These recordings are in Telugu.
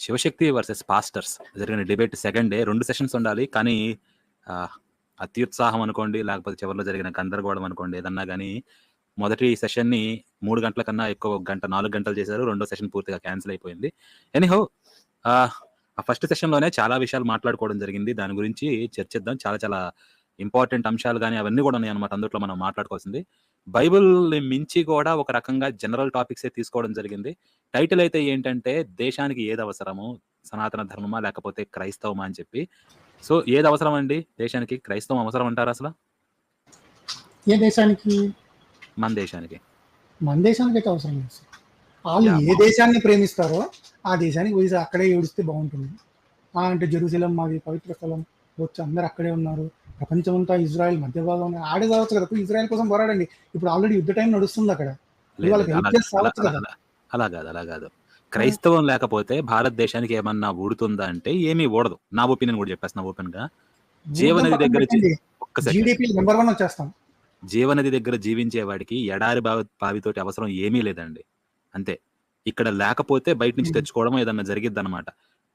Shivashakti versus pastors. జరిగిన డిబేట్ సెకండ్ డే. రెండు సెషన్స్ ఉండాలి కానీ అత్యుత్సాహం అనుకోండి లేకపోతే చివరిలో జరిగిన గందరగోళం అనుకోండి ఏదన్నా కానీ మొదటి సెషన్ని మూడు గంటల కన్నా ఎక్కువ గంట నాలుగు గంటలు చేశారు. రెండో సెషన్ పూర్తిగా క్యాన్సిల్ అయిపోయింది. ఎనీహో ఆ ఫస్ట్ సెషన్లోనే చాలా విషయాలు మాట్లాడుకోవడం జరిగింది. దాని గురించి చర్చిద్దాం. చాలా చాలా ఇంపార్టెంట్ అంశాలు కానీ అవన్నీ కూడా ఉన్నాయి అనమాట అందులో మనం మాట్లాడుకోవాల్సింది. బైబిల్ మించి కూడా ఒక రకంగా జనరల్ టాపిక్స్ తీసుకోవడం జరిగింది. టైటిల్ అయితే ఏంటంటే దేశానికి ఏది అవసరము? సనాతన ధర్మమా? లేకపోతే క్రైస్తవమా? అని చెప్పి. సో ఏది అవసరం అండి? దేశానికి క్రైస్తవం అవసరం అంటారా అసలు? ఏ దేశానికి? మన దేశానికి. మన దేశానికి అయితే అవసరం లేదు వాళ్ళు. ఏ దేశాన్ని ప్రేమిస్తారో ఆ దేశానికి పోయి అక్కడే ఏడిస్తే బాగుంటుంది. అంటే జెరూసలం మాది పవిత్ర స్థలం. వచ్చి అందరు అక్కడే ఉన్నారు. ప్రపంచమంతా ఇజ్రాయెల్ మధ్య భాగంలో ఆడే కావచ్చు కదా ఇజ్రాయెల్ కోసం పోరాడండి. ఇప్పుడు ఆల్రెడీ యుద్ధ టైం నడుస్తుంది అక్కడ. అలా- కదా. అలా- కాదు క్రైస్తవం లేకపోతే భారతదేశానికి ఏమన్నా ఊడుతుందా అంటే ఏమీ ఊడదు. నా ఒపీనియన్ కూడా చెప్పేస్తున్నా ఓపెన్గా జీవనది దగ్గర నెంబర్ వన్ వచ్చేస్తాం. జీవనది దగ్గర జీవించే వాడికి ఎడారి బావి బావితోటి అవసరం ఏమీ లేదండి. అంతే. ఇక్కడ లేకపోతే బయట నుంచి. తెచ్చుకోవడం ఏదన్నా జరిగిద్ది అనమాట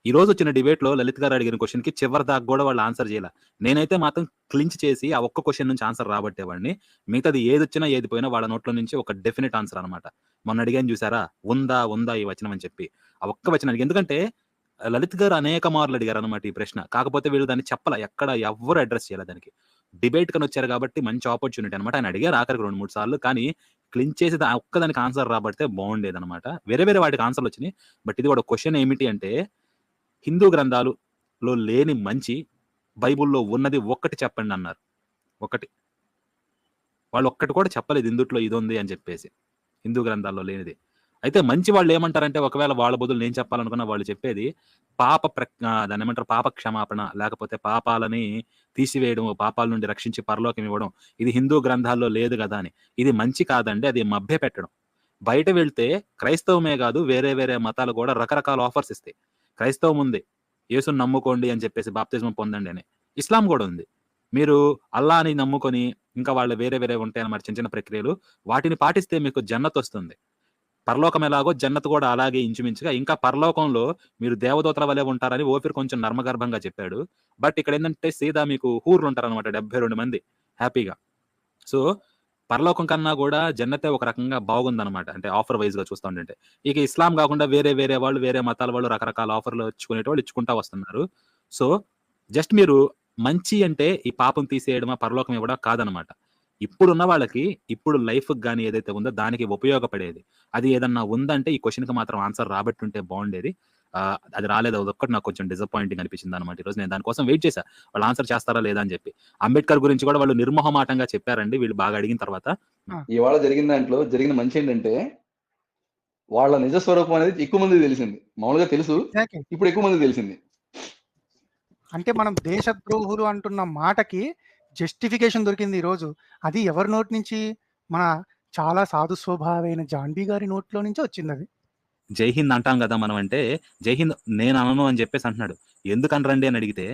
ఈ రోజు వచ్చిన డిబేట్లో లలిత్ గారు అడిగిన క్వశ్చన్కి చివరి దాకా కూడా వాళ్ళు ఆన్సర్ చేయాల. నేనైతే మాత్రం క్లించ్ చేసి ఆ ఒక్క క్వశ్చన్ నుంచి ఆన్సర్ రాబట్టేవాడిని. మిగతాది ఏది వచ్చినా ఏది పోయినా వాళ్ళ నోట్లో నుంచి ఒక డెఫినెట్ ఆన్సర్ అనమాట మొన్న అడిగాను చూసారా? ఉందా ఉందా ఈ వచనం అని చెప్పి. ఆ ఒక్క వచనానికి ఎందుకంటే లలిత్ గారు అనేక మార్లు అడిగారు అనమాట ఈ ప్రశ్న. కాకపోతే వీళ్ళు దాన్ని చెప్పాల. ఎక్కడ ఎవ్వరు అడ్రస్ చేయాలి దానికి. డిబేట్ కని వచ్చారు కాబట్టి మంచి ఆపర్చునిటీ అనమాట ఆయన అడిగారు ఆఖరికి రెండు మూడు సార్లు. కానీ క్లించ్ చేసి ఒక్కదానికి ఆన్సర్ రాబడితే బాగుండేది అనమాట వేరే వేరే వాటికి ఆన్సర్లు వచ్చినాయి. బట్ ఇది కూడా క్వశ్చన్ ఏమిటి అంటే హిందూ గ్రంథాలులో లేని మంచి బైబిల్లో ఉన్నది ఒక్కటి చెప్పండి అన్నారు. ఒకటి. వాళ్ళు ఒక్కటి కూడా చెప్పలేదు ఇందుట్లో ఇది ఉంది అని చెప్పేసి. హిందూ గ్రంథాల్లో లేనిది. అయితే మంచి వాళ్ళు ఏమంటారంటే ఒకవేళ వాళ్ళ బదులు నేను చెప్పాలనుకున్న వాళ్ళు చెప్పేది పాప ప్ర దాన్ని ఏమంటారు? పాప క్షమాపణ లేకపోతే పాపాలని తీసివేయడం పాపాల నుండి రక్షించి పరలోకం ఇవ్వడం. ఇది హిందూ గ్రంథాల్లో లేదు కదా అని. ఇది మంచి కాదండి అది మభ్య పెట్టడం బయట వెళ్తే క్రైస్తవమే కాదు వేరే వేరే మతాలు కూడా రకరకాల ఆఫర్స్ ఇస్తాయి. క్రైస్తవం ఉంది. యేసుని నమ్ముకోండి అని చెప్పేసి బాప్తిజం పొందండి అని. ఇస్లాం కూడా ఉంది. మీరు అల్లాని నమ్ముకొని ఇంకా వాళ్ళు వేరే వేరే ఉంటాయి అన్నమాట చిన్న చిన్న ప్రక్రియలు వాటిని పాటిస్తే మీకు జన్నత్ వస్తుంది. పరలోకం ఎలాగో జన్నత్ కూడా అలాగే ఇంచుమించుగా ఇంకా పరలోకంలో మీరు దేవదూతల వలె ఉంటారని ఓపిరి కొంచెం నర్మగర్భంగా చెప్పాడు. బట్ ఇక్కడ ఏంటంటే సీదా మీకు హూర్లు ఉంటారనమాట డెబ్బై రెండు మంది హ్యాపీగా. సో పరలోకం కన్నా కూడా జన్నతే ఒక రకంగా బాగుందన్నమాట. అంటే ఆఫర్ వైజ్గా చూస్తూ ఉంటే ఇక ఇస్లాం కాకుండా వేరే వేరే వాళ్ళు వేరే మతాల వాళ్ళు రకరకాల ఆఫర్లు ఇచ్చుకునే వాళ్ళు ఇచ్చుకుంటా వస్తున్నారు. సో జస్ట్ మీరు మంచి అంటే ఈ పాపం తీసేయడమా పరలోకం ఇవ్వడం కాదనమాట ఇప్పుడున్న వాళ్ళకి ఇప్పుడు లైఫ్ కానీ ఏదైతే ఉందో దానికి ఉపయోగపడేది. అది ఏదన్నా ఉందంటే ఈ క్వశ్చన్కి మాత్రం ఆన్సర్ రాబట్టుంటే బాగుండేది. అది రాలేదు. అదొక్కటి నాకు కొంచెం డిసప్పాయింటింగ్ అనిపించింది అనమాట ఈరోజు నేను దానికోసం వెయిట్ చేశా. వాళ్ళు ఆన్సర్ చేస్తారా లేదా అని చెప్పి. అంబేద్కర్ గురించి కూడా వాళ్ళు నిర్మోహమాటంగా చెప్పారండి. వీళ్ళు బాగా అడిగిన తర్వాత. ఇవాళ జరిగిన దాంట్లో జరిగిన మంచి ఏంటంటే వాళ్ళ నిజ స్వరూపం అనేది ఎక్కువ మందికి తెలిసింది. మామూలుగా తెలుసు. ఇప్పుడు ఎక్కువ మందికి తెలిసింది. అంటే మనం దేశద్రోహులు అంటున్న మాటకి జస్టిఫికేషన్ దొరికింది ఈరోజు. అది ఎవరి నోటి నుంచి? మన చాలా సాధు స్వభావైన జాన్బీ గారి నోట్లో నుంచి వచ్చింది అది. జై హింద్ అంటాం కదా మనం అంటే జై హింద్ నేను అనను అని చెప్పేసి అంటున్నాడు. ఎందుకు అనరండి అని అడిగితే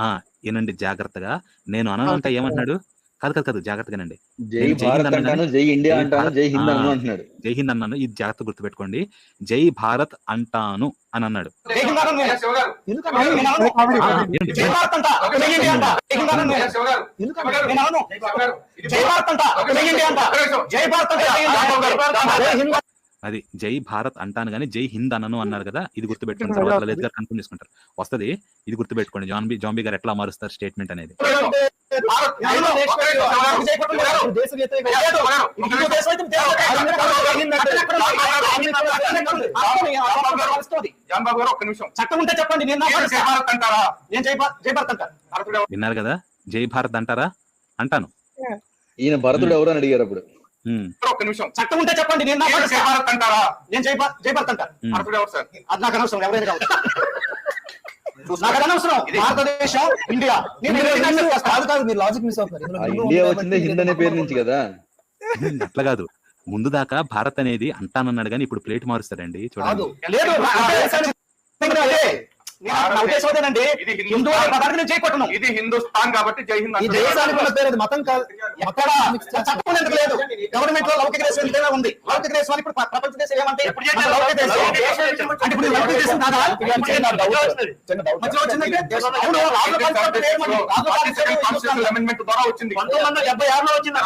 ఆ ఏనండి జాగ్రత్తగా. నేను అనను అంటే ఏమంటున్నాడు? కాదు కాదు కాదు జాగ్రత్తగానండి జై జై భారత్ హింద్ అంటాను అన్నాను. జై ఇండియా జై అంటాను భారత్. జై హింద్ ఆ. అను అంటున్నాడు జై హింద్ అన్నాను ఇది జాగ్రత్త గుర్తుపెట్టుకోండి జై భారత్ అంటాను అని అన్నాడు? అది జై భారత్ అంటాను కానీ జై హింద్ అనను అన్నారు కదా ఇది గుర్తుపెట్టుకోండి తర్వాత లలిత్ గారు కన్ఫర్మ్ చేసుకుంటారు వస్తది ఇది గుర్తుపెట్టుకోండి జాంబీ జాంబీ గారు ఎట్లా మారుస్తారు స్టేట్మెంట్ అనేది చెప్పండి? విన్నారు కదా జై భారత్ అంటారా అంటాను ఈయన భరతుడు ఎవరు అని అడిగారు అప్పుడు ఒక్క నిమిషం చట్టం ఉంటే చెప్పండి నేను జై భారత్ అంటారా నేను జై భారత్ జై భారత్ అంటారు అది నాకు అనవసరం ఎవరైనా నాకు అది అనవసరం. భారతదేశం ఇండియా. కాదు కాదు మీరు లాజిక్ మిస్ అవుతారు వచ్చిందే హింద్ అనే పేరు నుంచి కదా? అట్లా కాదు. ముందు దాకా భారత్ అనేది అంటానన్నాడు కానీ ఇప్పుడు ప్లేట్ మారుస్తాడండి. కాదు. చూడండి లేదు భారతదేశానికి అదే నేను నా ఉద్దేశం అదేనండి ఇది హిందూ పదానికి నేను చేయకొట్టను ఇది హిందుస్థాన్ కాబట్టి జై హింద్. దేశానికి ఉన్న పేరు మతం కాదు ఎక్కడ చట్టం ఎందుకు లేదు గవర్నమెంట్లో లౌకిక దేశం ఎందుకైనా ఉంది లౌకిక దేశం అని ఇప్పుడు ప్ర- ప్రపంచ దేశం ఏమంటే లౌకిక దేశం అంటే ఇప్పుడు లౌకిక దేశం కాదా అమెండ్మెంట్ ద్వారా వచ్చింది పంతొమ్మిది వందల డెబ్బై ఆరులో వచ్చింది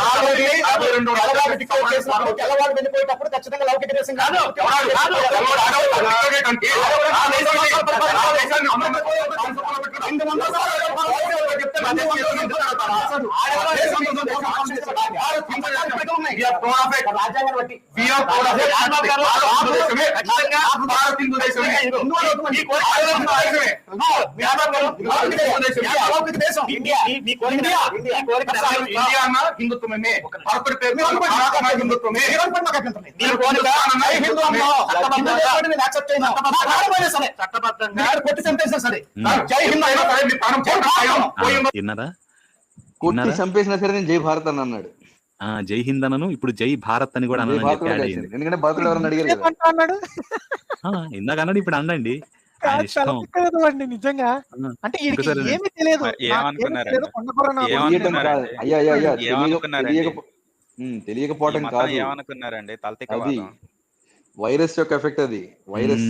తెల్లవాడు వెళ్ళిపోయేటప్పుడు ఖచ్చితంగా లౌకిక దేశం కాదు భారత హిందుత్వమే పేరు భారత అన్న హిందుత్వమే మీరు కోరిక ఐ కొట్టి చంపేసినా సరే. జై హిందూ అయినా సరే. మీ ప్రాణం పోయినా పోయాం. పోయిందో విన్నారా కొట్టి విన్నారా? చంపేసినా సరే నేను జై భారత్ అని అన్నాడు. ఆ, జై హింద్ అనను ఇప్పుడు జై భారత్ అని కూడా భారత్ ఎందుకంటే ఎవరన్నా అడిగారు అన్నాడు? ఆ, ఇందాక అన్నాడు ఇప్పుడు అనండి అండి నిజంగా. అంటే ఏమీ తెలియదు. తెలియకపోవటం కాదు. ఏమనుకున్నారండి? అది తలతికవాదం వైరస్ యొక్క ఎఫెక్ట్ అది. వైరస్.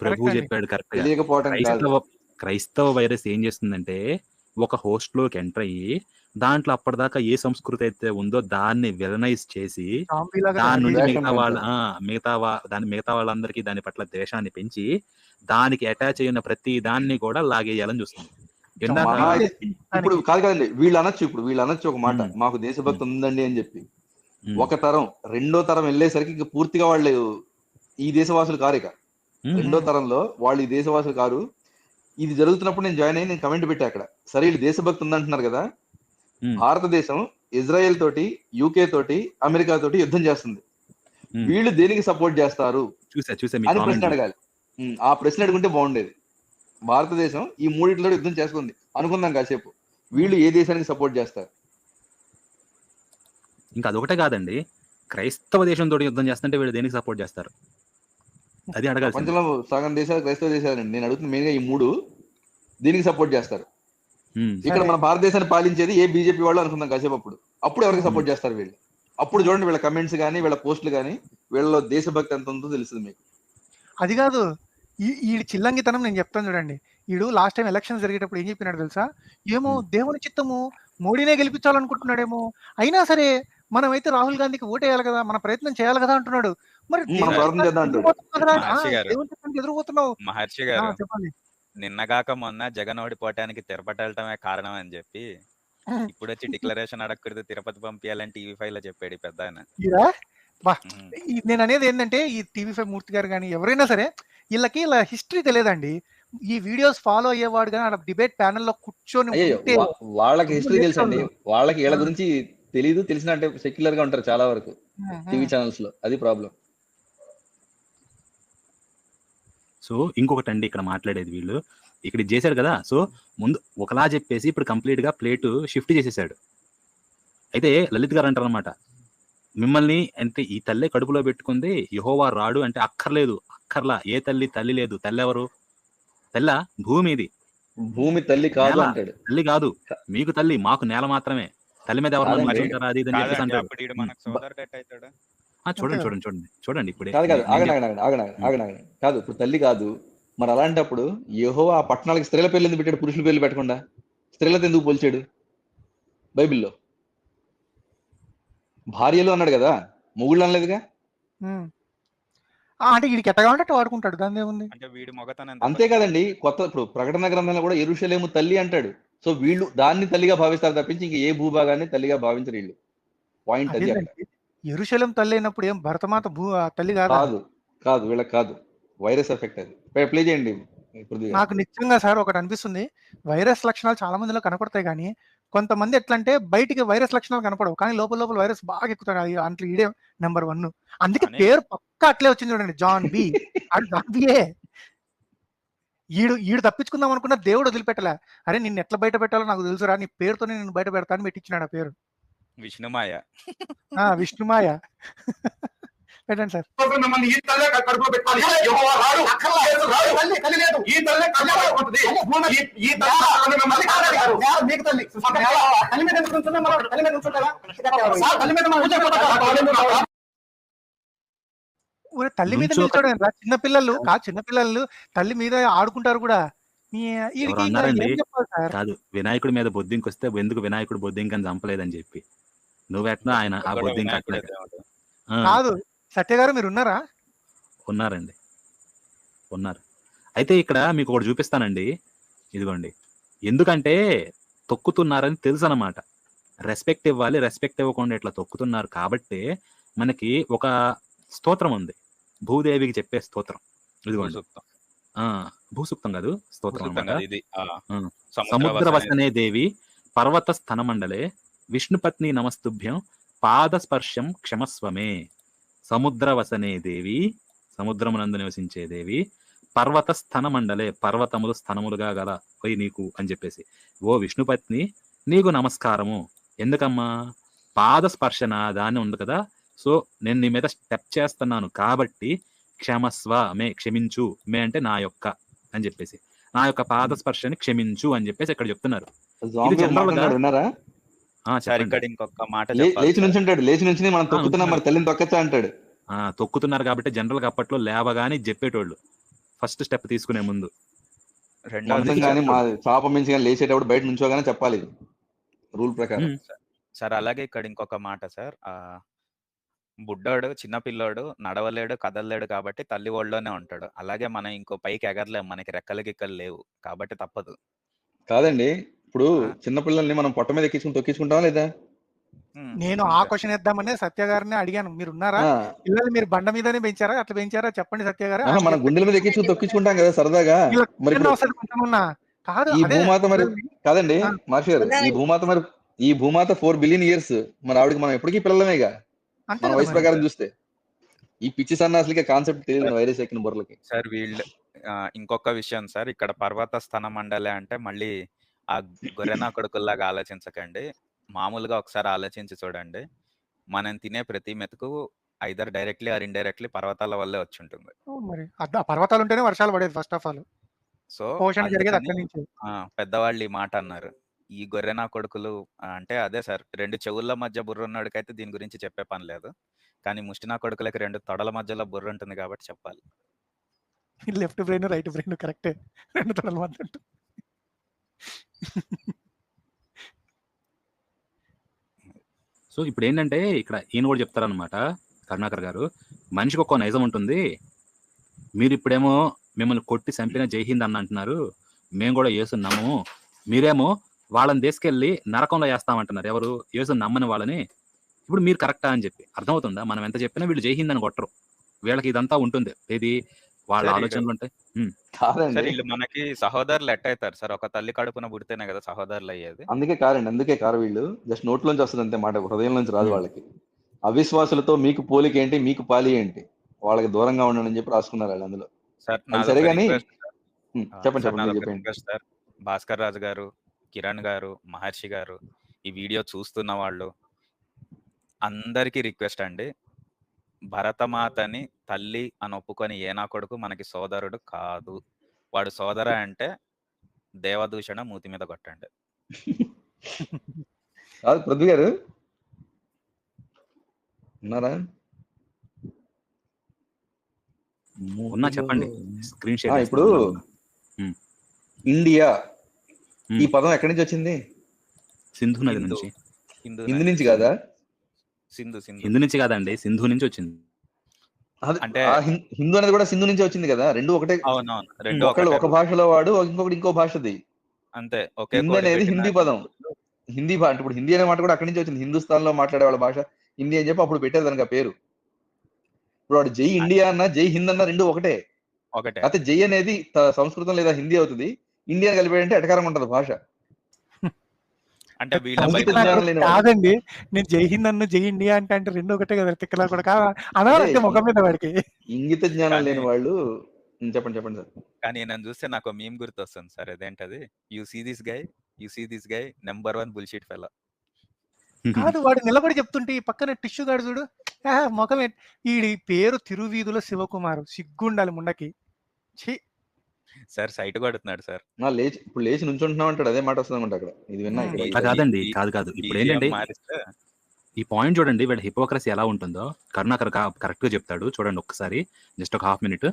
ప్రభు. చెప్పాడు కరెక్ట్ తెలియకపోవటం కాదు. క్రైస్తవ క్రైస్తవ వైరస్ ఏం చేస్తుందంటే ఒక హోస్ట్లోకి ఎంటర్ అయ్యి దాంట్లో అప్పటిదాకా ఏ సంస్కృతి అయితే ఉందో దాన్ని విలనైజ్ చేసి దాని నుండి మిగతా వాళ్ళ మిగతా దాని మిగతా వాళ్ళందరికీ దాని పట్ల ద్వేషాన్ని పెంచి దానికి అటాచ్ అయిన ప్రతి దాన్ని కూడా లాగేయాలని చూస్తుంది. ఇప్పుడు కాదు కదండి వీళ్ళు అనొచ్చు ఇప్పుడు వీళ్ళు అనొచ్చు ఒక మాట. మాకు దేశభక్తి ఉందండి అని చెప్పి. ఒక తరం రెండో తరం వెళ్ళేసరికి ఇక పూర్తిగా వాళ్ళు ఈ దేశవాసులు కారు ఇక. రెండో తరంలో వాళ్ళు ఈ దేశవాసులు కారు. ఇది జరుగుతున్నప్పుడు నేను జాయిన్ అయ్యి నేను కమెంట్ పెట్టా అక్కడ. సరే వీళ్ళు దేశభక్తి ఉందంటున్నారు కదా. భారతదేశం ఇజ్రాయెల్ తోటి యూకే తోటి అమెరికా తోటి యుద్ధం చేస్తుంది. వీళ్ళు దేనికి సపోర్ట్ చేస్తారు? అని ప్రశ్న అడగాలి. ఆ ప్రశ్న అడుగుంటే బాగుండేది. భారతదేశం ఈ మూడిట్లో యుద్ధం చేసుకుంది. అనుకుందాం కాసేపు. వీళ్ళు ఏ దేశానికి సపోర్ట్ చేస్తారు? ఇంకా అదొకటే కాదండి. క్రైస్తవ దేశంతో యుద్ధం చేస్తుంటే వీళ్ళు దేనికి సపోర్ట్ చేస్తారు? అది ప్రపంచంలో సగం దేశాలు క్రైస్తవ దేశాలండి నేను అడుగుతున్న మెయిన్గా ఈ మూడు దీనికి సపోర్ట్ చేస్తారు. ఇక్కడ మన భారతదేశాన్ని పాలించేది ఏ బీజేపీ వాళ్ళు అనుకుందాం కాసేపు అప్పుడు. అప్పుడు ఎవరికి సపోర్ట్ చేస్తారు వీళ్ళు? అప్పుడు చూడండి వీళ్ళ కమెంట్స్ కానీ వీళ్ళ పోస్టులు కానీ వీళ్ళలో దేశభక్తి ఎంత ఉందో తెలుస్తుంది మీకు. అది కాదు. ఈ ఈ చిల్లంగితనం నేను చెప్తాను చూడండి. ఈడు లాస్ట్ టైం ఎలక్షన్ జరిగేటప్పుడు ఏం చెప్పినాడు తెలుసా? ఏమో. దేవుని చిత్తము మోడీనే గెలిపించాలనుకుంటున్నాడేమో. అయినా సరే మనమైతే రాహుల్ గాంధీకి ఓటేయాలి కదా మన ప్రయత్నం చేయాలి కదా అంటున్నాడు. మరి మనం. ఎదురుపోతున్నావు మహర్షి గారు. చెప్పండి. నిన్నగాక మొన్న జగన్ ఓడిపోవటానికి తిరుపతి వెళ్ళటమే కారణం అని చెప్పి. ఇప్పుడు వచ్చి డిక్లరేషన్ అడగకూడదు తిరుపతి పంపించాలని టీవీ ఫైవ్లో చెప్పాడు పెద్ద ఆయన. నేను అనేది ఏంటంటే ఈ టీవీ ఫైవ్ మూర్తి గారు కానీ ఎవరైనా సరే వీళ్ళకి ఇలా హిస్టరీ తెలియదండి. ఈ వీడియోస్ ఫాలో అయ్యేవాడు కానీ అక్కడ డిబేట్ ప్యానెల్లో కూర్చొని అయ్యో ఉంటే వా- వాళ్ళకి హిస్టరీ తెలుసు అండి చేస్తాడు. వాళ్ళకి వీళ్ళ గురించి తెలియదు తెలిసిన అంటే సెక్యులర్గా ఉంటారు చాలా వరకు టీవీ. ఛానల్స్లో. అది ప్రాబ్లం సో ఇంకొకటి అండి ఇక్కడ మాట్లాడేది వీళ్ళు. ఇక్కడ చేశాడు కదా సో ముందు ఒకలా చెప్పేసి ఇప్పుడు కంప్లీట్గా ప్లేట్ షిఫ్ట్ చేసేసాడు. అయితే లలిత్ గారు అంటారు అనమాట మిమ్మల్ని అంటే ఈ తల్లి కడుపులో పెట్టుకుంది యహోవా రాడు అంటే అక్కర్లేదు అక్కర్లా ఏ తల్లి తల్లి లేదు తల్లి ఎవరు తెల్ల భూమి ఇది భూమి తల్లి కాదు. అంటాడు. తల్లి కాదు మీకు తల్లి మాకు నేల మాత్రమే. తల్లి మీద ఎవరు. మర్చుంటారా అది ఇది అని చెప్పేసి ఆ, చూడండి చూడండి చూడండి. చూడండి ఇప్పుడే. కాదు కాదు ఆగండి ఆగండి కాదు ఇప్పుడు తల్లి కాదు. మరి అలాంటప్పుడు యహో ఆ పట్టణాలకి స్త్రీల పేర్లు ఎందుకు పెట్టాడు? పురుషుల పేర్లు పెట్టకుండా. స్త్రీలతో ఎందుకు పోల్చాడు? బైబిల్లో. భార్యలు అన్నాడు కదా మొగుళ్ళు అనలేదుగా? అంటే వీడికి ఎట్టగా ఉంటే వాడుకుంటాడు దాని ఏముంది? అంటే వీడి మొగతనం అంతే కదండి కొత్త ఇప్పుడు ప్రకటన గ్రంథంలో కూడా ఎరుషలేము తల్లి అంటాడు. సో వీళ్ళు దాన్ని తల్లిగా భావిస్తారు తప్పించి ఇంక ఏ భూభాగాన్ని తల్లిగా భావించరు వీళ్ళు. పాయింట్ అది ఎరుశలం తల్లి అయినప్పుడు ఏం భరతమాత భూ తల్లి కాదా? కాదు కాదు వీళ్ళకి కాదు. వైరస్ ఎఫెక్ట్ అది. ప్లే చేయండి. నాకు నిజంగా సార్ ఒకటి అనిపిస్తుంది. వైరస్ లక్షణాలు చాలా మందిలో కనపడతాయి కానీ కొంతమంది ఎట్లా అంటే బయటికి వైరస్ లక్షణాలు కనపడవు. కానీ లోపల లోపల వైరస్ బాగా ఎక్కుతాడు అది అంట్లో ఈడే నెంబర్ వన్. అందుకే పేరు పక్కా అట్లే వచ్చింది చూడండి. జాన్ బి. అది జాన్ బియే ఈడు ఈడు తప్పించుకుందాం అనుకున్న దేవుడు వదిలిపెట్టలే. అరే నిన్ను ఎట్లా బయట పెట్టాలో నాకు తెలుసురా నీ పేరుతోనే నేను బయట పెడతాను పెట్టించినాడు ఆ పేరు. విష్ణుమాయ. ఆ విష్ణుమాయ. పెట్టండి సార్. మిమ్మల్ని ఈ తల్లే కడుపులో పెట్టుకోవాలి యెహోవా రాడు. యేసు రాడు. తల్లి తల్లి లేదు. ఈ తల్లే ఈ- మీకు మీద మీద తల్లి మీద నిల్చోడం? చిన్న పిల్లలు కాదు చిన్న పిల్లలు తల్లి మీద ఆడుకుంటారు కూడా. కాదు వినాయకుడి మీద బొద్దింకి వస్తే ఎందుకు వినాయకుడు బొద్దింకని చంపలేదని చెప్పి. నువ్వెట్నా ఆయన ఆ బొద్దింక కాదు సత్య గారు మీరు ఉన్నారా? ఉన్నారండి. ఉన్నారు. అయితే ఇక్కడ మీకు ఒకటి చూపిస్తానండి. ఇదిగోండి. ఎందుకంటే తొక్కుతున్నారని తెలుసు అనమాట రెస్పెక్ట్ ఇవ్వాలి రెస్పెక్ట్ ఇవ్వకుండా ఇట్లా తొక్కుతున్నారు కాబట్టి మనకి ఒక స్తోత్రం ఉంది. భూదేవికి చెప్పే స్తోత్రం. ఇదిగోండి. భూసూక్తం. కాదు స్తోత్రం. సముద్ర వసనే దేవి పర్వత స్థనమండలే విష్ణుపత్ని నమస్తుభ్యం పాదస్పర్శం క్షమస్వమే. సముద్ర వసనే దేవి సముద్రమునందు నివసించే దేవి పర్వత స్థన మండలే పర్వతములు స్థనములుగా గల పోయి నీకు అని చెప్పేసి. ఓ విష్ణుపత్ని నీకు నమస్కారము. ఎందుకమ్మా? పాద స్పర్శన దాన్ని ఉంది కదా సో నేను నీ మీద స్టెప్ చేస్తున్నాను కాబట్టి క్షమస్వ మే క్షమించు మే అంటే నా యొక్క అని చెప్పేసి. నా యొక్క పాద స్పర్శని క్షమించు అని చెప్పేసి ఇక్కడ చెప్తున్నారు. ఇంకొక మాట లేచి. నుంచి ఉంటాడు లేచి నుంచి మనం తొక్కుతున్నాం మరి తల్లిని తొక్కచ్చా అంటాడు. ఆ, తొక్కుతున్నారు కాబట్టి జనరల్గా అప్పట్లో లేవగానే చెప్పేటోళ్ళు. ఫస్ట్ స్టెప్ తీసుకునే ముందు. మంచం కానీ కానీ లేచేటప్పుడు బయట నుంచోగానే చెప్పాలి. ఇది రూల్ ప్రకారం. సార్ అలాగే ఇక్కడ ఇంకొక మాట సార్. ఆ బుడ్డోడు చిన్న పిల్లోడు నడవలేడు కదలలేడు కాబట్టి తల్లి ఒళ్ళోనే ఉంటాడు. అలాగే మనం ఇంకో పైకి ఎగరలేం మనకి రెక్కలు గిక్కలు లేవు కాబట్టి తప్పదు. కాదండి. ఇప్పుడు. చిన్నపిల్లల్ని మనం పొట్ట మీద ఎక్కించుకుని తొక్కించుకుంటాం లేదా? నేను ఆ. క్వశ్చన్ వేద్దామనే సత్య గారిని అడిగాను. మీరు ఉన్నారా పిల్లలు మీరు బండ మీదనే పెంచారా? అట్లా పెంచారా? చెప్పండి సత్య గారు. మన గుండెల మీద ఎక్కించుకుని తొక్కించుకుంటాం కదా సరదాగా. మరి కాదు ఈ భూమాత మరి కాదండి. మహర్షి గారు ఈ భూమాత మరి ఈ భూమాత ఫోర్ బిలియన్ ఇయర్స్ మరి ఆవిడకి మనం ఎప్పటికీ పిల్లలమేగా? మన వయసు. ప్రకారం చూస్తే. ఈ పిచ్చి సన్నాసులకి కాన్సెప్ట్ తెలియదు వైరస్ ఎక్కిన బుర్రలకి. సార్ వీళ్ళు ఇంకొక విషయం సార్. ఇక్కడ పర్వత స్థన మండలి అంటే మళ్ళీ ఆ గొర్రెన కొడుకుల్లాగా ఆలోచించకండి. మామూలుగా ఒకసారి ఆలోచించి చూడండి. మనం తినే ప్రతి మెతుకు ఐదర్ డైరెక్ట్లీ ఆర్ ఇండైరెక్ట్లీ పర్వతాల వల్లే వచ్చి ఉంటుంది మరి. పర్వతాలు ఉంటేనే వర్షాలు పడేది ఫస్ట్ ఆఫ్ ఆల్ సో పోషణ జరిగేది అందుకని అక్కడి నుంచి. ఆ, పెద్దవాళ్ళు ఈ మాట అన్నారు. ఈ గొర్రెన కొడుకులు ఆ, అంటే అదే సార్. రెండు చెవుల మధ్య బుర్ర ఉన్నోడికైతే దీని గురించి చెప్పే పని లేదు. కానీ ముష్టినా కొడుకులకి రెండు తొడల మధ్యలో బుర్ర ఉంటుంది కాబట్టి చెప్పాలి. లెఫ్ట్ బ్రెయిన్ రైట్ బ్రెయిన్ కరెక్టే. రెండు తొడల మధ్య ఉంటుంది. సో ఇప్పుడు ఏంటంటే ఇక్కడ ఈయన కూడా చెప్తారనమాట కరుణాకర్ గారు. మనిషికి ఒక్కో నైజం ఉంటుంది. మీరు ఇప్పుడేమో మిమ్మల్ని కొట్టి చంపిన జై హింద్ అన్న అంటున్నారు. మేము కూడా యేసున్నాము మీరేమో వాళ్ళని తీసుకెళ్ళి నరకంలో వేస్తామంటున్నారు. ఎవరు? యేసు నమ్మని వాళ్ళని. ఇప్పుడు మీరు కరెక్టా అని చెప్పి. అర్థమవుతుందా? మనం ఎంత చెప్పినా వీళ్ళు జై హింద్ అని కొట్టరు. వీళ్ళకి ఇదంతా ఉంటుంది. ఇది వాళ్ళ ఆలోచనలు ఉంటాయి. వీళ్ళు మనకి సహోదరులు ఎట్ అవుతారు. సార్ ఒక తల్లి కడుపున పుడితేనే కదా సహోదరులు అయ్యేది. అందుకే కారండి అందుకే కారు వీళ్ళు. జస్ట్ నోట్లోంచి వస్తుంది అంతే మాట. హృదయం నుంచి రాదు. వాళ్ళకి. అవిశ్వాసులతో మీకు పోలిక ఏంటి? మీకు పాలి ఏంటి? వాళ్ళకి దూరంగా ఉండండి అని చెప్పి రాసుకున్నారు వాళ్ళు అందులో. సార్ కానీ చెప్పండి చెప్పండి సార్. భాస్కర్ రాజు గారు కిరణ్ గారు మహర్షి గారు ఈ వీడియో చూస్తున్న వాళ్ళు అందరికీ రిక్వెస్ట్ అండి. భరతమాతని తల్లి అని ఒప్పుకొని ఏనా కొడుకు మనకి సోదరుడు కాదు. వాడు సోదర అంటే దేవదూషణ మూతి మీద కొట్టండి. కాదు పృథ్వీ గారు. ఉన్నారా? ఉన్నా చెప్పండి. స్క్రీన్ షేర్ ఇప్పుడు ఇండియా. ఈ పదం ఎక్కడి నుంచి వచ్చింది? సింధు నది హిందూ. నుంచి. హిందూ. నుంచి కాదా? సింధు సింధు. హిందూ నుంచి కాదండి సింధు నుంచి వచ్చింది. అంటే- హిందూ అనేది కూడా సింధు నుంచి వచ్చింది కదా? రెండు ఒకటే అవునవును రెండు ఒకళ్ళు ఒకటే. ఒక భాషలో వాడు ఇంకొకటి ఇంకో భాషది. అంతే ఒకే హిందీ అనేది హిందీ పదం. హిందీ భాష ఇప్పుడు హిందీ అనే మాట కూడా అక్కడి నుంచి వచ్చింది. హిందుస్థాన్లో మాట్లాడే వాళ్ళ భాష హిందీ అని చెప్పి అప్పుడు పెట్టారు దానికి ఆ పేరు. ఇప్పుడు వాడు జై ఇండియా అన్న జై హింద్ అన్న రెండు ఒకటే. ఒకటే. అయితే జై అనేది సంస్కృతం లేదా హిందీ అవుతుంది. ఇండియా కలిపాడంటే ఎటకారం ఉంటది భాష అంటే. కాదండి నేను జై హింద్ అన్న జై ఇండియా అంటే అంటే రెండు ఒకటే కదా తిక్కలా కూడా అనాలంటే. ముఖం మీద వాడికి ఇంగిత జ్ఞానం కానీ- లేని వాళ్ళు చెప్పండి చెప్పండి సార్ కానీ నన్ను చూస్తే నాకు మీమ్ గుర్తు వస్తుంది సార్ అదేంటది you see this guy you see this guy number one bullshit fellow కాదు వాడు నిలబడి చెప్తుంటే ఈ పక్కన టిష్యూ గాడు చూడు! మొఖం ఈడి పేరు తిరువీధుల శివకుమారు. సిగ్గుండాలి ముండకి. ఛీ! సార్ సైట్ కొడుతున్నాడు సార్. నా లేచి ఇప్పుడు లేచి నుంచుంటున్నావు అంటాడు అదే మాట వస్తుందన్నమాట అక్కడ. ఇది విన్నా. ఇక్కడ. కాదండి కాదు కాదు. ఇప్పుడు ఏంటంటే ఈ పాయింట్ చూడండి వీళ్ళ హిపోక్రసీ ఎలా ఉంటుందో. కరుణాకర్ కరెక్ట్గా చెప్తాడు. చూడండి ఒక్కసారి జస్ట్ ఒక హాఫ్ మినిట్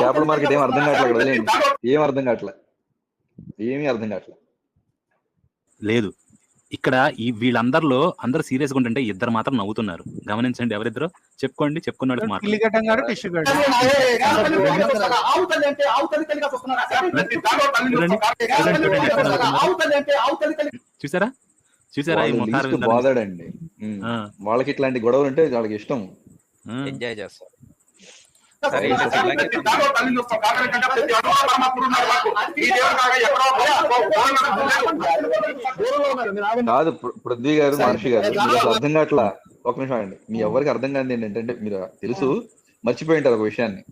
చేపల మార్కెట్ ఏం అర్థం కావట్లేదు ఏం అర్థం కావట్లేదు? ఏమీ అర్థం కావట్లేదు. లేదు. ఇక్కడ ఈ వీళ్ళందరిలో అందరు సీరియస్గా ఉంటుంటే ఇద్దరు మాత్రం నవ్వుతున్నారు. గమనించండి ఎవరిద్దరు. చెప్పుకోండి చెప్పుకున్న వాళ్ళకి మాత్రం పిల్లిగడ్డం గాడు, టిష్యూ గాడు. చూసారా? చూసారా ఈ. ఆ, వాళ్ళకి ఇట్లాంటి గొడవలు అంటే వాళ్ళకి ఇష్టం. ఎంజాయ్ చేస్తారు. కాదు. పృథ్వీ గారు మహర్షి గారు మీకు అర్థం కావట్లా? ఒక నిమిషం అండి మీ ఎవరికి అర్థం కాదు ఏంటంటే మీరు తెలుసు మర్చిపోయి ఉంటారు ఒక విషయాన్ని.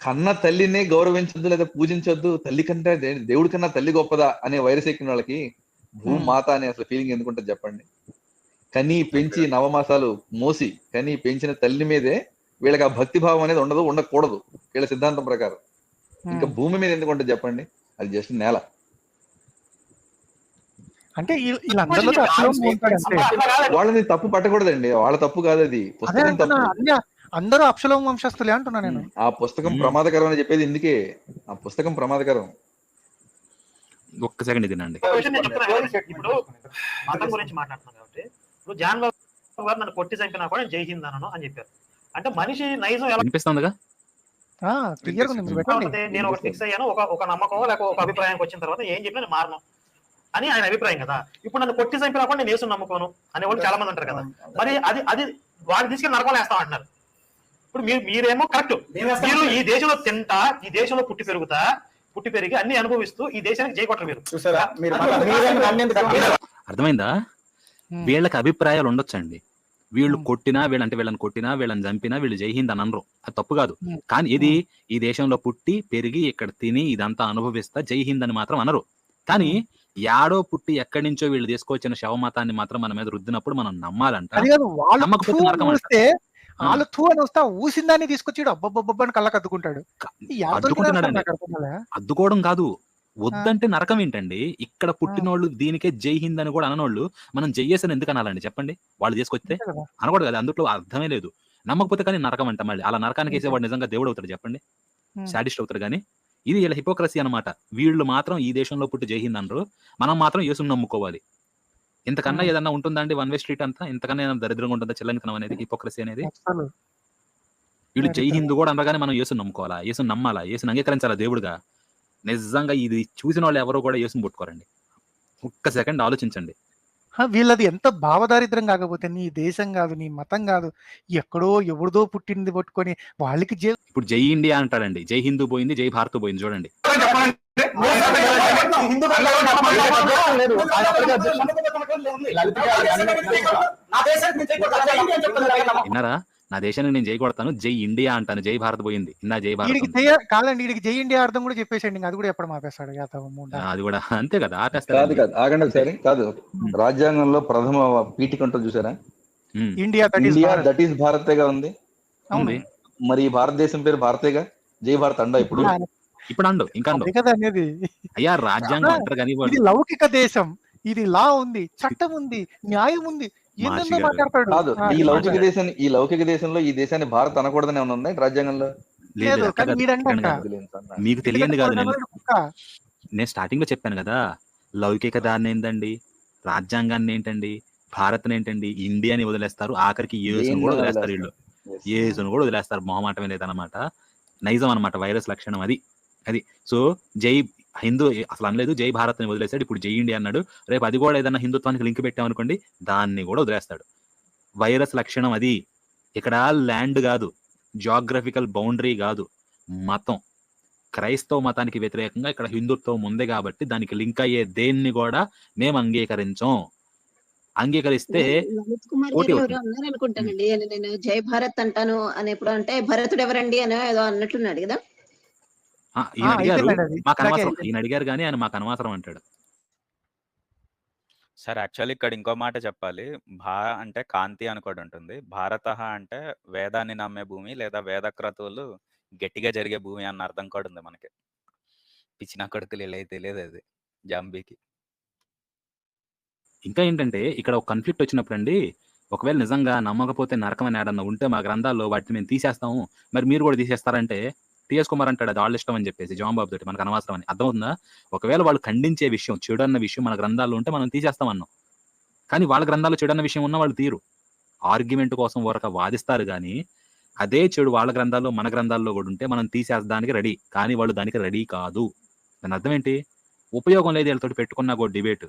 కన్న తల్లినే గౌరవించొద్దు లేదా పూజించొద్దు తల్లి కంటే దేవుడి కన్నా తల్లి గొప్పదా అనే వైరస్ ఎక్కిన వాళ్ళకి భూమి మాత అనే అసలు ఫీలింగ్ ఎందుకుంటుంది చెప్పండి? కని పెంచి నవమాసాలు మోసి కని పెంచిన తల్లి మీదే వీళ్ళకి ఆ భక్తి భావం అనేది ఉండదు ఉండకూడదు. వీళ్ళ సిద్ధాంతం ప్రకారం. ఇంకా. భూమి మీద ఎందుకు ఉంటుంది చెప్పండి? అది జస్ట్ నేల. అంటే. వాళ్ళని తప్పు పట్టకూడదండి. వాళ్ళ తప్పు కాదు అది పుస్తకం అంటున్నా తప్పు. అన్ని అందరూ అప్సలోం వంశస్థులే అంటున్నా నేను. ఆ పుస్తకం. ప్రమాదకరం అని చెప్పేది ఇందుకే. ఆ పుస్తకం ప్రమాదకరం. ఒక్క సెకండ్ కదా, ఇప్పుడు మతం గురించి మాట్లాడుతున్నాం కాబట్టి. ఇప్పుడు జాన్ బాబు గారు నన్ను కొట్టి చంపినా కూడా జై హింద్ అనను అని చెప్పారు. అంటే మనిషి నైజం ఎలా. ఉంటుంది నేను ఒక ఫిక్స్ అయ్యాను ఒక ఒక నమ్మకం లేక ఒక అభిప్రాయానికి వచ్చిన తర్వాత ఏం చెప్పినా నేను మారను అని ఆయన అభిప్రాయం కదా. ఇప్పుడు నన్ను కొట్టి చంపినా కూడా నేను యేసుని నమ్ముకోను అనే వాళ్ళు చాలా మంది ఉంటారు కదా. మరి అది అది వాడిని తీసుకెళ్ళి నరకం వేస్తాం అంటున్నారు. ఇప్పుడు మీరు మీరేమో కరెక్ట్ మీరు ఈ దేశంలో తింటా ఈ దేశంలో పుట్టి పెరుగుతా పుట్టి పెరిగి అన్ని అనుభవిస్తూ ఈ దేశానికి జై కొట్టరు మీరు? అర్థమైందా. వీళ్ళకి అభిప్రాయాలు ఉండొచ్చండి. వీళ్ళు. కొట్టినా వీళ్ళంటే వీళ్ళని కొట్టినా వీళ్ళని చంపినా వీళ్ళు జై హింద్ అని అనరు. అది తప్పు కాదు. కానీ ఇది ఈ దేశంలో పుట్టి పెరిగి ఇక్కడ తిని ఇదంతా అనుభవిస్తా జై హింద్ అని మాత్రం అనరు. కానీ యాడో పుట్టి ఎక్కడి నుంచో వీళ్ళు తీసుకొచ్చిన శవమతాన్ని మాత్రం మన మీద రుద్దినప్పుడు మనం నమ్మాలంట. నమ్మకపోతే. వాళ్ళు థూ అని వస్తే ఆ ఊసిన దాన్ని తీసుకొచ్చి అబ్బబ్బబ్బ అని కళ్ళకి అద్దుకుంటాడు. అద్దుకోవడం కాదు. వద్దంటే నరకం ఏంటండి? ఇక్కడ పుట్టినోళ్ళు దీనికే జై హింద్ అని కూడా అననోళ్ళు మనం జయ్యేసని ఎందుకు అనాలండి? చెప్పండి. వాళ్ళు కదా. అనకూడదు కదా? అందులో అర్థమే లేదు. నమ్మకపోతే కానీ నరకం అంట మళ్ళీ. అలా నరకానికి వేసేవాడు నిజంగా దేవుడు అవుతాడు చెప్పండి. సాడిస్ట్ అవుతాడు కానీ. ఇది ఇలా హిపోక్రసీ అన్నమాట. వీళ్ళు మాత్రం ఈ దేశంలో పుట్టి జై హింద్ అనరు. మనం మాత్రం యేసుని నమ్ముకోవాలి. ఇంతకన్నా. ఏదన్నా ఉంటుందా అండి వన్ వే స్ట్రీట్ అంతా? ఇంతకన్నా ఏదైనా దరిద్రంగా ఉంటుందా? చెల్లంకితనం అనేది హిపోక్రసీ అనేది? వీళ్ళు జై. హింద్ కూడా అనగానే మనం యేసుని నమ్ముకోవాలా? యేసుని నమ్మాలా? యేసుని అంగీకరించాలా దేవుడుగా? నిజంగా ఇది చూసిన వాళ్ళు ఎవరు కూడా యేసుని పుట్టుకోరండి. ఒక్క సెకండ్ ఆలోచించండి. వీళ్ళది ఎంత భావదారిద్రం కాకపోతే నీ దేశం కాదు నీ మతం కాదు ఎక్కడో ఎవరిదో పుట్టింది పట్టుకొని వాళ్ళకి జే ఇప్పుడు జై ఇండియా అంటాడండి జై హిందూ పోయింది జై భారత్ పోయింది చూడండి? విన్నారా? నా దేశానికి నేను జై కొడతాను జై ఇండియా అంటాను జై భారత్ పోయింది. ఇందా జై భారత్ కాదండి వీడికి జై ఇండియా అర్థం కూడా చెప్పేసండి అది కూడా ఎప్పుడు మాపేస్తాడు అది కూడా అంతే కదా కాదు ఆపేస్తారు కాదు ఆగండి ఒకసారి కాదు. రాజ్యాంగంలో ప్రథమ పీఠిక ఉంటుంది చూసారా? India that is India Bharat. That is భారతేగా ఉంది? మరి ఈ భారతదేశం పేరు భారతేగా? జై భారత్ అండా ఇప్పుడు? ఇప్పుడు అండు ఇంకా అండు. అదే కదా అనేది. అయ్యా రాజ్యాంగం అంటారు కానీ లౌకిక దేశం ఇది లా ఉంది చట్టం ఉంది న్యాయం ఉంది. కాదు ఈ లౌకిక. దేశాన్ని ఈ లౌకిక దేశంలో ఈ దేశాన్ని భారత్ అనకూడదని ఉంది రాజ్యాంగంలో? లేదు. మీకు తెలియంది కాదు నేను. నేను స్టార్టింగ్లో చెప్పాను కదా లౌకిక దాన్ని ఏంటండి రాజ్యాంగాన్ని ఏంటండి భారత్ ఏంటండి ఇండియాని వదిలేస్తారు ఆఖరికి దేన్ని కూడా వదిలేస్తారు? వీళ్ళు. యేసును కూడా వదిలేస్తారు మొహమాటమే లేదన్నమాట నైజం అన్నమాట వైరస్ లక్షణం అది. అది. సో జై హిందూ అసలు అనలేదు జై భారత్ అని వదిలేస్తాడు ఇప్పుడు జై ఇండియా అన్నాడు. రేపు అది కూడా ఏదైనా హిందుత్వానికి లింక్ పెట్టామనుకోండి దాన్ని కూడా వదిలేస్తాడు. వైరస్ లక్షణం అది. ఇక్కడ ల్యాండ్ కాదు జాగ్రఫికల్ బౌండరీ కాదు మతం. క్రైస్తవ మతానికి వ్యతిరేకంగా ఇక్కడ హిందుత్వం ఉంది కాబట్టి దానికి లింక్ అయ్యే దేన్ని కూడా మేము అంగీకరించం. అంగీకరిస్తే అనుకుంటానండి నేను జై భారత్ అంటాను అని ఎప్పుడు అంటే భరతుడు ఎవరండి అని ఏదో అన్నట్టున్నాడు కదా. ఆ, ఈయన అడిగారు అయిపోయిందండి అది. మాకు ఇందాకే అనవసరం. అయిపోయింది. ఈయన అడిగారు కానీ ఆయన మాకు అనవసరం అంటాడు. సార్ యాక్చువల్లీ ఇక్కడ ఇంకో మాట చెప్పాలి. భా అంటే కాంతి అని కూడా ఉంటుంది. భారత అంటే వేదాన్ని నమ్మే భూమి లేదా వేద క్రతువులు గట్టిగా జరిగే భూమి అన్న అర్థం కూడా ఉంది మనకి. పిచ్చిన కొడుకులు ఇలా తెలియదు అది జాంబీకి. ఇంకా ఏంటంటే ఇక్కడ ఒక కన్ఫ్లిక్ట్ వచ్చినప్పుడు అండి ఒకవేళ నిజంగా నమ్మకపోతే నరకం అని ఏడన్నా ఉంటే మా గ్రంథాల్లో వాటిని మేము తీసేస్తాము. మరి మీరు కూడా తీసేస్తారంటే టిఎస్ కుమార్ అంటాడు అది వాళ్ళ ఇష్టం అని చెప్పేసి జాంబాబు తోటి మనకు అనవసరం అని. అర్థమవుతుందా? ఒకవేళ వాళ్ళు ఖండించే విషయం చెడు అన్న విషయం మన గ్రంథాల్లో ఉంటే మనం తీసేస్తాం అన్నాం. కానీ వాళ్ళ గ్రంథాల్లో చెడు అన్న విషయం ఉన్న వాళ్ళు తీరు ఆర్గ్యుమెంట్ కోసం ఊరక వాదిస్తారు కానీ అదే చెడు వాళ్ళ గ్రంథాల్లో మన గ్రంథాల్లో కూడా ఉంటే మనం తీసేస్తానికి రెడీ. కానీ వాళ్ళు దానికి రెడీ కాదు. దాని అర్థం ఏంటి? ఉపయోగం లేదు వీళ్ళతో పెట్టుకున్న ఒక డిబేట్.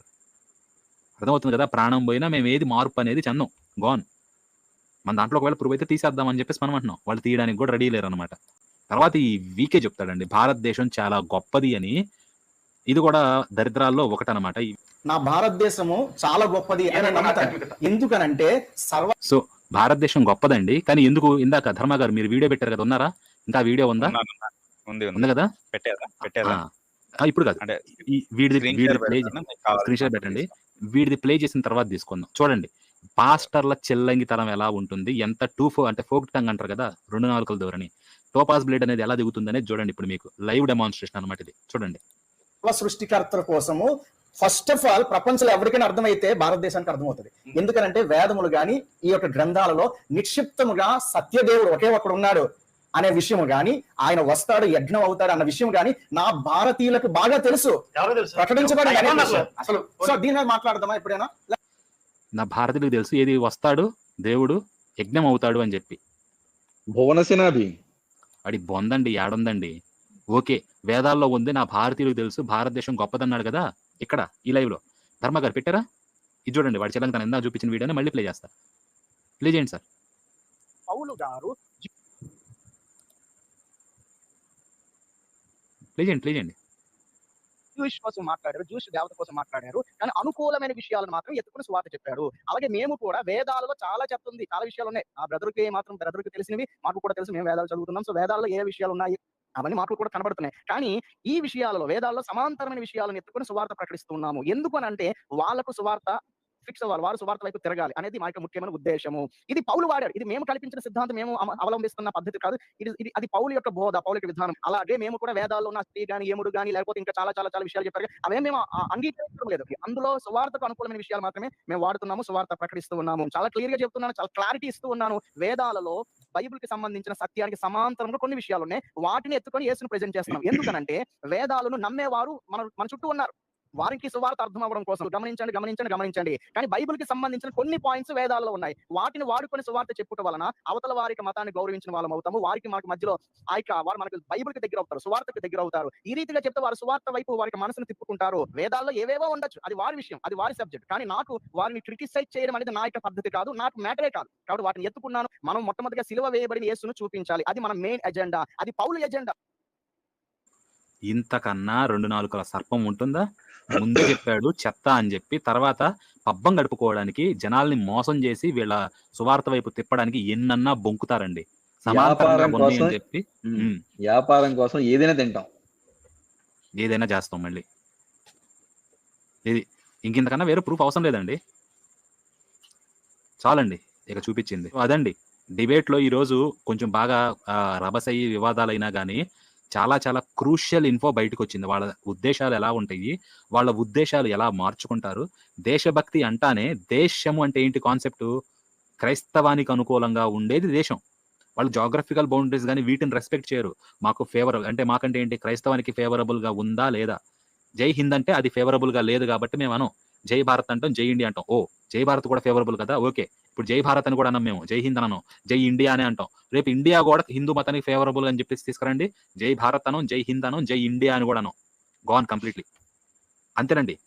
అర్థమవుతుంది కదా? ప్రాణం పోయినా మేము ఏది మార్పు అనేది చందం. గాన్ మన దాంట్లో ఒకవేళ ప్రూవ్ అయితే తీసేద్దాం అని చెప్పేసి మనం అంటున్నాం. వాళ్ళు తీయడానికి కూడా రెడీ లేరు అనమాట తర్వాత ఈ వీకే చెప్తాడండి భారతదేశం చాలా గొప్పది అని. ఇది కూడా దరిద్రాల్లో ఒకటనమాట. నా భారతదేశము చాలా గొప్పది అని నేను నమ్ముతాను. ఎందుకనంటే సర్వ సో భారతదేశం గొప్పదండి కానీ ఎందుకు ఇందాక ధర్మ గారు మీరు వీడియో పెట్టారు కదా ఉన్నారా? ఇంకా వీడియో ఉందా. ఉంది ఉంది. ఉంది కదా? పెట్టేదా పెట్టేదా ఆ, ఆ, ఇప్పుడు కాదు. వీడిది వీడిది ప్లే స్క్రీన్ షాట్ పెట్టండి. వీడిది ప్లే చేసిన తర్వాత తీసుకుందాం. చూడండి పాస్టర్ల చెల్లంగితనం ఎలా ఉంటుంది? ఎంత టూ ఫో అంటే ఫోక్ టంగ్ అంటారు కదా రెండు నాలుకల దూరని టోపాస్ బ్లేడ్ అనేది ఎలా దిగుతుంది అనేది చూడండి ఇప్పుడు మీకు. లైవ్ డెమాన్స్ట్రేషన్ అనమాట ఇది. చూడండి. సృష్టికర్తల కోసము ఫస్ట్ ఆఫ్ ఆల్ ప్రపంచంలో ఎవరికైనా అర్థమైతే భారతదేశానికి అర్థమవుతుంది. ఎందుకనంటే వేదములు గాని ఈ యొక్క గ్రంథాలలో నిక్షిప్తముగా సత్యదేవుడు ఒకే ఒకడు ఉన్నాడు అనే విషయం గాని ఆయన వస్తాడు యజ్ఞం అవుతాడు అన్న విషయం గాని నా భారతీయులకు బాగా తెలుసు. ప్రకటించబడి అసలు? సో దీని మాట్లాడదామా ఎప్పుడైనా? నా భారతీయులకు తెలుసు ఏది వస్తాడు దేవుడు యజ్ఞం అవుతాడు అని చెప్పి. భువనసేనాభి వాడి బొందండి ఏడుందండి. ఓకే వేదాల్లో ఉంది నా భారతీయులకు తెలుసు భారతదేశం గొప్పదన్నాడు కదా ఇక్కడ ఈ లైవ్లో ధర్మ గారు పెట్టారా? ఇది చూడండి వాడి చెల్లంగా తను ఇందా చూపించిన వీడియోని మళ్ళీ ప్లే చేస్తా. ప్లే చేయండి సార్. పౌలు గారు ప్లే చేయండి ప్లే చేయండి. జూష్ కోసం మాట్లాడారు జ్యూష్ దేవత కోసం మాట్లాడారు. కానీ అనుకూలమైన విషయాలను మాత్రం ఎత్తుకుని సువార్త చెప్పాడు. అలాగే మేము కూడా వేదాలలో చాలా చెప్తుంది. చాలా విషయాలు ఉన్నాయి. ఆ బ్రదర్కి మాత్రం బ్రదర్కి తెలిసినవి మాకు కూడా తెలుసు. మేము వేదాలు చదువుతున్నాం. సో వేదాల్లో ఏ విషయాలు ఉన్నాయి? అవన్నీ మాకు కూడా కనబడుతున్నాయి. కానీ ఈ విషయాలలో వేదాల్లో సమాంతరమైన విషయాలను ఎత్తుకుని సువార్త ప్రకటిస్తున్నాము. ఎందుకు అని అంటే వాళ్ళకు సువార్త ఫిక్స్ అవ్వాలి వారు సువార్త వైపు తిరగాలి అనేది మా యొక్క ముఖ్యమైన ఉద్దేశము. ఇది పౌలు వాడాడు. ఇది మేము కల్పించిన సిద్ధాంతం మేము అవలంబిస్తున్న పద్ధతి కాదు. ఇది ఇది అది పౌలు యొక్క బోధ పౌలు యొక్క విధానం. అలాగే మేము కూడా వేదాల్లో ఉన్న స్త్రీ గాని ఏముడు గాని లేకపోతే ఇంకా చాలా చాలా చాలా విషయాలు చెప్పారు అవే మేము అంగీకరించడం లేదు. అందులో సువార్తకు అనుకూలమైన విషయాలు మాత్రమే మేము వాడుతున్నాము సువార్త ప్రకటిస్తూ ఉన్నాము. చాలా క్లియర్గా చెప్తున్నాను చాలా క్లారిటీ ఇస్తూ ఉన్నాను. వేదాలలో బైబిల్కి సంబంధించిన సత్యానికి సమాంతరంగా కొన్ని విషయాలు ఉన్నాయి. వాటిని ఎత్తుకొని యేసును ప్రజెంట్ చేస్తున్నాం. ఎందుకనంటే వేదాలను నమ్మేవారు మన మన చుట్టూ ఉన్నారు. వారికి సువార్త అర్థం అవ్వడం కోసం. గమనించండి గమనించండి గమనించండి. కానీ బైబిల్కి సంబంధించిన కొన్ని పాయింట్స్ వేదాల్లో ఉన్నాయి. వాటిని వాడుకొని సువార్త చెప్పుట వలన అవతల వారికి మతాన్ని గౌరవించిన వాళ్ళం అవుతాము. వారికి మనకు మధ్యలో ఆ వారు మనకు బైబిల్కి దగ్గర అవుతారు సువార్తకు దగ్గర అవుతారు. ఈ రీతిగా చెప్తే వారు సువార్త వైపు వారికి మనసును తిప్పుకుంటారు. వేదాల్లో ఏవేవో ఉండొచ్చు. అది వారి విషయం అది వారి సబ్జెక్ట్ కానీ నాకు వారిని క్రిటిసైజ్ చేయడం అనేది నా యొక్క పద్ధతి కాదు. నాకు మ్యాటరే కాదు. కాబట్టి వాటిని ఎత్తుకున్నాను. మనం మొట్టమొదటిగా సిలువ వేయబడిన యేసును చూపించాలి. అది మన మెయిన్ ఎజెండా అది పౌలు ఎజెండా ఇంతకన్నా రెండు నాలుగుల సర్పం ఉంటుందా? ముందే చెప్పాడు చెత్త అని చెప్పి తర్వాత పబ్బం గడుపుకోవడానికి జనాల్ని మోసం చేసి వీళ్ళ సువార్త వైపు తిప్పడానికి ఎన్నన్నా బొంకుతారండి. వ్యాపారం కోసం చెప్పి వ్యాపారం కోసం ఏదైనా తింటాం. ఏదైనా చేస్తాం మళ్ళీ. ఇది ఇంకింతకన్నా వేరే ప్రూఫ్ అవసరం లేదండి. చాలండి ఇక చూపించింది. అదండి డిబేట్లో ఈ రోజు కొంచెం బాగా రభసయ్యి వివాదాలైనా కానీ చాలా చాలా క్రూషియల్ ఇన్ఫో బయటకు వచ్చింది వాళ్ళ ఉద్దేశాలు ఎలా ఉంటాయి వాళ్ళ ఉద్దేశాలు ఎలా మార్చుకుంటారు దేశభక్తి అంటానే దేశము అంటే ఏంటి కాన్సెప్ట్? క్రైస్తవానికి అనుకూలంగా ఉండేది దేశం. వాళ్ళు జాగ్రఫికల్ బౌండరీస్ కానీ వీటిని రెస్పెక్ట్ చేయరు. మాకు ఫేవరబుల్ అంటే మాకంటే ఏంటి క్రైస్తవానికి ఫేవరబుల్గా ఉందా లేదా? జై హింద్ అంటే అది ఫేవరబుల్గా లేదు కాబట్టి మేము అనం జై భారత్ అంటాం జై ఇండియా అంటాం. ఓ జై భారత్ కూడా ఫేవరబుల్ కదా? ఓకే. ఇప్పుడు జై భారత్ అని కూడా అన్నాం మేము. జై హింద్ అనం జై ఇండియా అనే అంటాం. రేపు ఇండియా కూడా హిందూ మతానికి ఫేవరబుల్ అని చెప్పేసి తీసుకురండి. జై భారత్ అనం జై హింద్ అనం జై ఇండియా అని కూడా అనం గోన్ కంప్లీట్లీ అంతేనండి.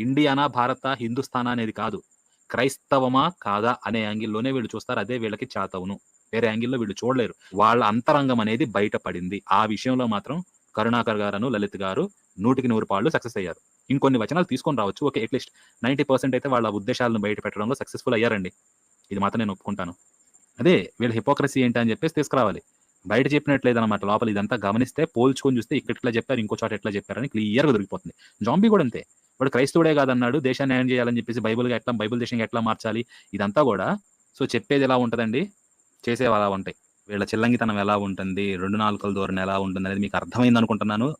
ఇండియానా భారత హిందుస్థానా అనేది కాదు. క్రైస్తవమా కాదా అనే యాంగిల్లోనే వీళ్ళు చూస్తారు. అదే వీళ్ళకి చాతవును. వేరే యాంగిల్లో వీళ్ళు చూడలేరు. వాళ్ళ అంతరంగం అనేది బయటపడింది. ఆ విషయంలో మాత్రం కరుణాకర్ గారును లలిత్ గారు నూటికి నూరు పాళ్ళు సక్సెస్ అయ్యారు. ఇంకొన్ని వచనాలు తీసుకొని రావచ్చు. ఓకే అట్లీస్ట్ నైంటీ పర్సెంట్ అయితే వాళ్ళ ఉద్దేశాలను బయట పెట్టడంలో సక్సెస్ఫుల్ అయ్యారండి. ఇది మాత్రం నేను ఒప్పుకుంటాను. అదే వీళ్ళ హిపోక్రసీ ఏంటి అని చెప్పేసి తీసుకురావాలి. బయట చెప్పినట్లేదన్నమాట. లోపల ఇదంతా గమనిస్తే పోల్చుకొని చూస్తే ఇక్కడ ఇట్లా చెప్పారు ఇంకో చోట ఎట్లా చెప్పారని క్లియర్గా దొరికిపోతుంది. జాంబీ కూడా అంతే. వాడు క్రైస్తవుడే కాదన్నాడు దేశాన్ని న్యాయం చేయాలని చెప్పేసి బైబుల్గా ఎట్లా బైబుల్ దేశంగా ఎట్లా మార్చాలి? ఇదంతా కూడా సో చెప్పేది ఎలా ఉంటుందండి? చేసేవి అలా ఉంటాయి. వీళ్ళ చిల్లంగితనం ఎలా ఉంటుంది? రెండు నాలుకల ధోరణి ఎలా ఉంటుంది అనేది మీకు అర్థమైంది అనుకుంటున్నాను